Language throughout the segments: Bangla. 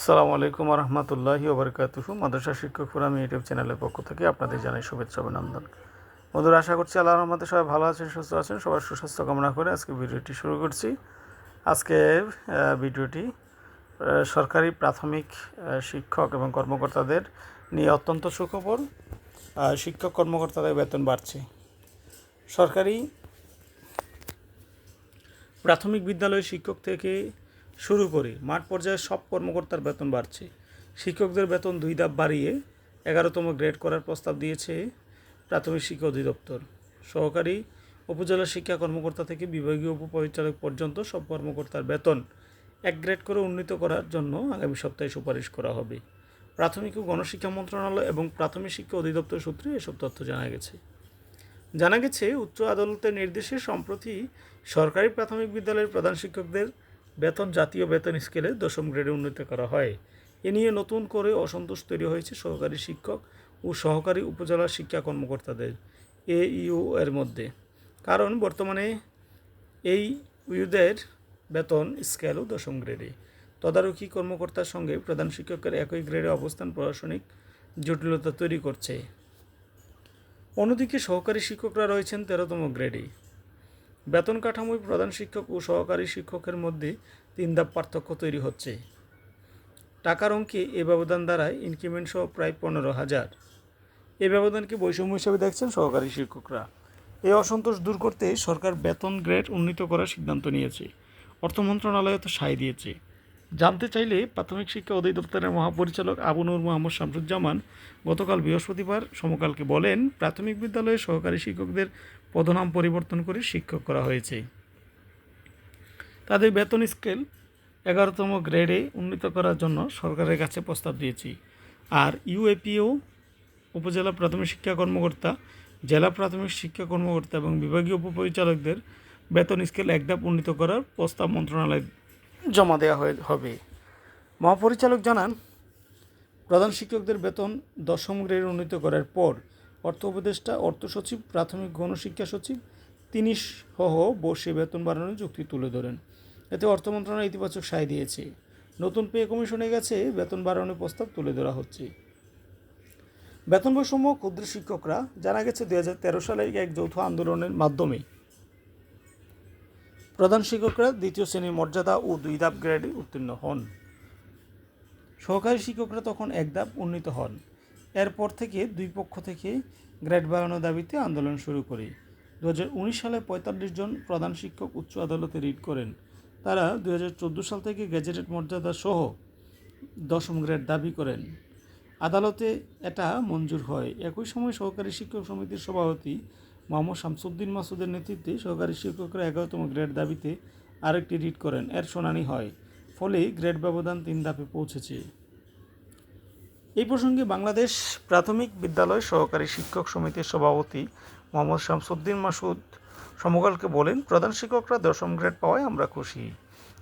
আসসালামু আলাইকুম রহমতুল্লাহি ওবরকাতুহু। মাদ্রাসা শিক্ষক ফোরাম ইউটিউব চ্যানেলের পক্ষ থেকে আপনাদের জানাই শুভেচ্ছা অভিনন্দন। বন্ধুরা, আশা করছি আল্লাহ রহমতে সবাই ভালো আছেন, সুস্থ আছেন, সবার সুস্বাস্থ্য কামনা করে আজকে ভিডিওটি শুরু করছি। আজকে ভিডিওটি সরকারি প্রাথমিক শিক্ষক এবং কর্মকর্তাদের নিয়ে অত্যন্ত সুখবর। শিক্ষক কর্মকর্তাদের বেতন বাড়ছে। সরকারি প্রাথমিক বিদ্যালয়ের শিক্ষক থেকে শুরু করে। মাঠ পর্যায়ে সব কর্মকর্তার বেতন বাড়ছে। শিক্ষকদের বেতন দুই ধাপ বাড়িয়ে এগারোতম গ্রেড করার প্রস্তাব দিয়েছে প্রাথমিক শিক্ষা অধিদপ্তর। সহকারী উপজেলা শিক্ষা কর্মকর্তা থেকে বিভাগীয় উপপরিচালক পর্যন্ত সব কর্মকর্তার বেতন এক গ্রেড করে উন্নীত করার জন্য আগামী সপ্তাহে সুপারিশ করা হবে। প্রাথমিক ও গণশিক্ষা মন্ত্রণালয় এবং প্রাথমিক শিক্ষা অধিদপ্তর সূত্রে এসব তথ্য জানা গেছে। জানা গেছে, উচ্চ আদালতের নির্দেশে সম্প্রতি সরকারি প্রাথমিক বিদ্যালয়ের প্রধান শিক্ষকদের বেতন, জাতীয় বেতন স্কেলে দশম গ্রেডে উন্নীত করা হয়। এ নিয়ে নতুন করে অসন্তোষ তৈরি হয়েছে সহকারী শিক্ষক ও সহকারী উপজেলা শিক্ষা কর্মকর্তাদের এ ইউ এর মধ্যে। কারণ বর্তমানে এই ইউদের বেতন স্কেলও দশম গ্রেডে। তদারকি কর্মকর্তার সঙ্গে প্রধান শিক্ষকের একই গ্রেডে অবস্থান, প্রশাসনিক জটিলতা তৈরি করছে। অন্যদিকে সহকারী শিক্ষকরা রয়েছেন তেরোতম গ্রেডে। বেতন কাঠামোয় প্রধান শিক্ষক ও সহকারী শিক্ষকের মধ্যে তিন ধাপ পার্থক্য তৈরি হচ্ছে। টাকার অঙ্কে এ ব্যবধান দ্বারায় ইনক্রিমেন্ট সহ প্রায় পনেরো হাজার। এ ব্যবধানকে বৈষম্য হিসেবে দেখছেন সহকারী শিক্ষকরা। এই অসন্তোষ দূর করতে সরকার বেতন গ্রেড উন্নীত করার সিদ্ধান্ত নিয়েছে। অর্থ মন্ত্রণালয় তো সায় দিয়েছে। জানতে চাইলে প্রাথমিক শিক্ষা অধিদপ্তরের মহাপরিচালক আবু নূর মোহাম্মদ শামসুজ্জামান গতকাল বৃহস্পতিবার সমকালকে বলেন, প্রাথমিক বিদ্যালয়ে সহকারী শিক্ষকদের পদনাম পরিবর্তন করে শিক্ষক করা হয়েছে। তাদের বেতন স্কেল এগারোতম গ্রেডে উন্নীত করার জন্য সরকারের কাছে প্রস্তাব দিয়েছি। আর ইউএপিও উপজেলা প্রাথমিক শিক্ষা কর্মকর্তা, জেলা প্রাথমিক শিক্ষা কর্মকর্তা এবং বিভাগীয় উপপরিচালকদের বেতন স্কেল এক ধাপ উন্নীত করার প্রস্তাব মন্ত্রণালয়ে জমা দেওয়া হয়ে হবে। মহাপরিচালক জানান, প্রধান শিক্ষকদের বেতন দশম গ্রেড উন্নীত করার পর অর্থ উপদেষ্টা, অর্থ সচিব, প্রাথমিক গণশিক্ষা সচিব, তিনি সহ বসে বেতন বাড়ানোর যুক্তি তুলে ধরেন। এতে অর্থ মন্ত্রণালয় ইতিবাচক সায় দিয়েছে। নতুন পে কমিশনে গেছে, বেতন বাড়ানোর প্রস্তাব তুলে ধরা হচ্ছে। বেতন বৈষম্য ক্ষুদ্র শিক্ষকরা, জানা গেছে দুই হাজার তেরো সালে এক যৌথ আন্দোলনের মাধ্যমে। প্রধান শিক্ষকরা দ্বিতীয় শ্রেণির মর্যাদা ও দুই ধাপ গ্রেডে উত্তীর্ণ হন। সহকারী শিক্ষকরা তখন এক ধাপ উন্নীত হন। এরপর থেকে দুই পক্ষ থেকে গ্রেড বাড়ানোর দাবিতে আন্দোলন শুরু করে। দু হাজার উনিশ সালে পঁয়তাল্লিশ জন প্রধান শিক্ষক উচ্চ আদালতে রিট করেন। তারা দু হাজার চোদ্দ সাল থেকে গ্যাজেটেড মর্যাদা সহ দশম গ্রেড দাবি করেন। আদালতে এটা মঞ্জুর হয়। একই সময় সহকারী শিক্ষক সমিতির সভাপতি মোহাম্মদ শামসুদ্দিন মাসুদের নেতৃত্বে সহকারী শিক্ষকরা এগারোতম গ্রেড দাবিতে আরেকটি রিট করেন। এর শুনানি হয়। ফলে গ্রেড ব্যবধান তিন ধাপে পৌঁছেছে। এই প্রসঙ্গে বাংলাদেশ প্রাথমিক বিদ্যালয় সহকারী শিক্ষক সমিতির সভাপতি মোহাম্মদ শামসুদ্দিন মাসুদ সমকালকে বলেন, প্রধান শিক্ষকরা দশম গ্রেড পাওয়ায় আমরা খুশি।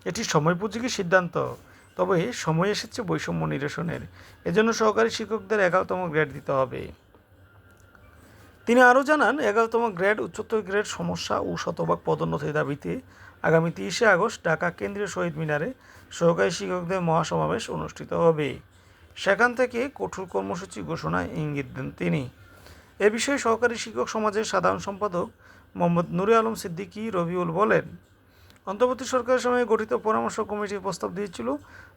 এটি সময়োপযোগী সিদ্ধান্ত। তবে সময় এসেছে বৈষম্য নিরসনের। এজন্য সহকারী শিক্ষকদের এগারোতম গ্রেড দিতে হবে। তিনি আরও জানান, এগারোতম গ্রেড, উচ্চতর গ্রেড সমস্যা ও শতভাগ পদোন্নতির দাবিতে আগামী তিরিশে আগস্ট ঢাকা কেন্দ্রীয় শহীদ মিনারে সহকারী শিক্ষকদের মহাসমাবেশ অনুষ্ঠিত হবে। সেখান থেকে কঠোর কর্মসূচি ঘোষণায় ইঙ্গিত দেন তিনি। এ বিষয়ে সহকারী শিক্ষক সমাজের সাধারণ সম্পাদক মোহাম্মদ নুরে আলম সিদ্দিকী রবিউল বলেন, অন্তর্বর্তী সরকারের সময় গঠিত পরামর্শ কমিটি প্রস্তাব দিয়েছিল,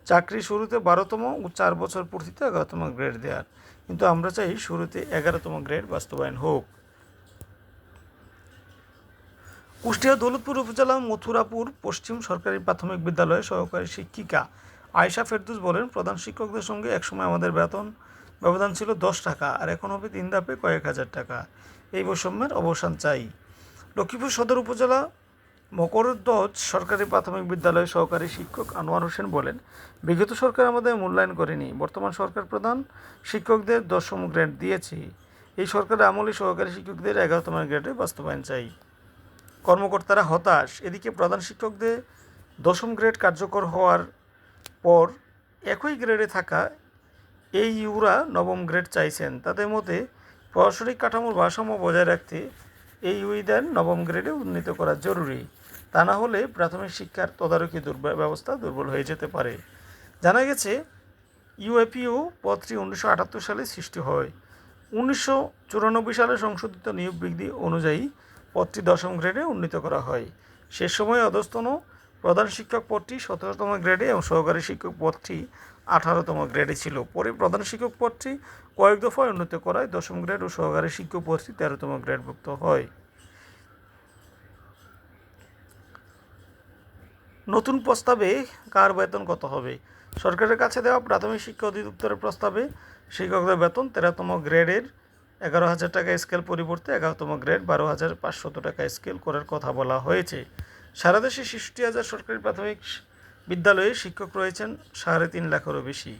চাকরি শুরুতে বারোতম ও চার বছর পূর্তিতে এগারোতম গ্রেড দেওয়ার কিন্তু আমরা চাই শুরুতে এগারোতম গ্রেড বাস্তবায়ন হোক। কুষ্টিয়া দৌলতপুর উপজেলা, মথুরাপুর পশ্চিম সরকারি প্রাথমিক বিদ্যালয়ের সহকারী শিক্ষিকা আয়শা ফেরদুস বলেন, প্রধান শিক্ষকদের সঙ্গে একসময় আমাদের বেতন, ব্যবধান ছিল দশ টাকা, আর এখন হবে তিন ধাপে কয়েক হাজার টাকা। এই বৈষম্যের অবসান চাই। লক্ষ্মীপুর সদর উপজেলা মকরধ্বজ সরকারি প্রাথমিক বিদ্যালয়ের সহকারী শিক্ষক আনোয়ার হোসেন বলেন, বিগত সরকার আমাদের মূল্যায়ন করেনি। বর্তমান সরকার প্রধান শিক্ষকদের দশম গ্রেড দিয়েছে। এই সরকারের আমলে সহকারী শিক্ষকদের এগারোতম গ্রেডে বাস্তবায়ন চাই। কর্মকর্তারা হতাশ। এদিকে প্রধান শিক্ষকদের দশম গ্রেড কার্যকর হওয়ার পর একই গ্রেডে থাকা এই ইউরা নবম গ্রেড চাইছেন। তাদের মতে, প্রশাসনিক কাঠামোর ভারসাম্য বজায় রাখতে এই উইদার নবম গ্রেডে উন্নীত করা জরুরি। তা না হলে প্রাথমিক শিক্ষার তদারকি ব্যবস্থা দুর্বল হয়ে যেতে পারে। জানা গেছে ইউএপিও পদটি উনিশশো আটাত্তর সালে সৃষ্টি হয়। উনিশশো চুরানব্বই সালে সংশোধিত নিয়োগ বিধি অনুযায়ী পদটি দশম গ্রেডে উন্নীত করা হয়। সে সময় অধস্তন প্রধান শিক্ষক পদটি সতেরোতম গ্রেডে এবং সহকারী শিক্ষক পদটি আঠারোতম গ্রেডে ছিল। পরে প্রধান শিক্ষক পদটি কয়েক দফায় উন্নীত করায় দশম গ্রেড ও সহকারী শিক্ষক পদটি তেরোতম গ্রেডভুক্ত হয়। নতুন প্রস্তাবে কার বেতন কত হবে? সরকারের কাছে দেওয়া প্রাথমিক শিক্ষা অধিদপ্তরের প্রস্তাবে শিক্ষকদের বেতন তেরোতম গ্রেডের এগারো হাজার টাকা স্কেল পরিবর্তে এগারোতম গ্রেড বারো হাজার পাঁচশত টাকা স্কেল করার কথা বলা হয়েছে। সারা দেশে ষষ্টি হাজার সরকারি প্রাথমিক বিদ্যালয়ে শিক্ষক রয়েছেন সাড়ে তিন লাখেরও বেশি।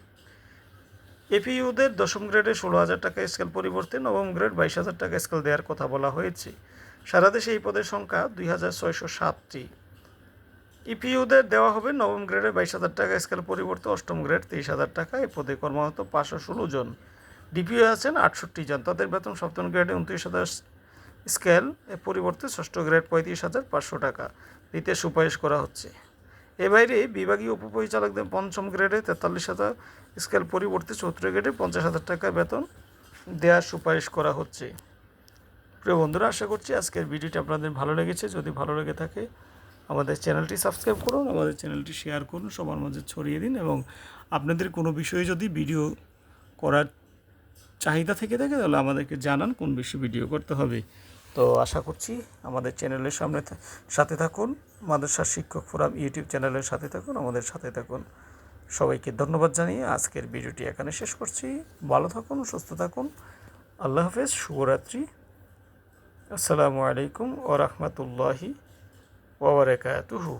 এপিইউদের দশম গ্রেডে ষোলো হাজার টাকা স্কেল পরিবর্তে নবম গ্রেড বাইশ হাজার টাকা স্কেল দেওয়ার কথা বলা হয়েছে। সারা দেশে এই পদের সংখ্যা দুই হাজার ছয়শো সাতটি। ইপিইউদের দেওয়া হবে নবম গ্রেডে বাইশ হাজার টাকা স্কেল পরিবর্তে অষ্টম গ্রেড তেইশ হাজার টাকা। এ পদে কর্মরত পাঁচশো ষোলো জন। ডিপিও আছেন আটষট্টি জন। তাদের বেতন সপ্তম গ্রেডে উনত্রিশ হাজার স্কেল এর পরিবর্তে ষষ্ঠ গ্রেড পঁয়ত্রিশ হাজার পাঁচশো টাকা। দিতে সুপারিশ করা হচ্ছে। এ বাইরে বিভাগীয় উপপরিচালকদের পঞ্চম গ্রেডে তেতাল্লিশ হাজার, স্কেল পরিবর্তে চতুর্থ গ্রেডে পঞ্চাশ হাজার টাকা বেতন দেওয়ার সুপারিশ করা হচ্ছে। প্রিয় বন্ধুরা, আশা করছি আজকের ভিডিওটি আপনাদের ভালো লেগেছে। যদি ভালো লেগে থাকে, আমাদের চ্যানেলটি সাবস্ক্রাইব করুন, আমাদের চ্যানেলটি শেয়ার করুন, সবার মাঝে ছড়িয়ে দিন এবং আপনাদের কোনো বিষয়ে যদি ভিডিও করার চাহিদা থেকে থাকে তাহলে আমাদেরকে জানান কোন বিষয়ে ভিডিও করতে হবে। তো আশা করছি আমাদের চ্যানেলের সামনে সাথে থাকুন মাদ্রাসা শিক্ষক ফোরাম ইউটিউব চ্যানেলের সাথে থাকুন, আমাদের সাথে থাকুন। সবাইকে ধন্যবাদ জানিয়ে আজকের ভিডিওটি এখানে শেষ করছি। ভালো থাকুন, সুস্থ থাকুন। আল্লাহ হাফেজ, শুভরাত্রি। আসসালামু আলাইকুম ও রহমতুল্লাহি ওবরাকাতুহু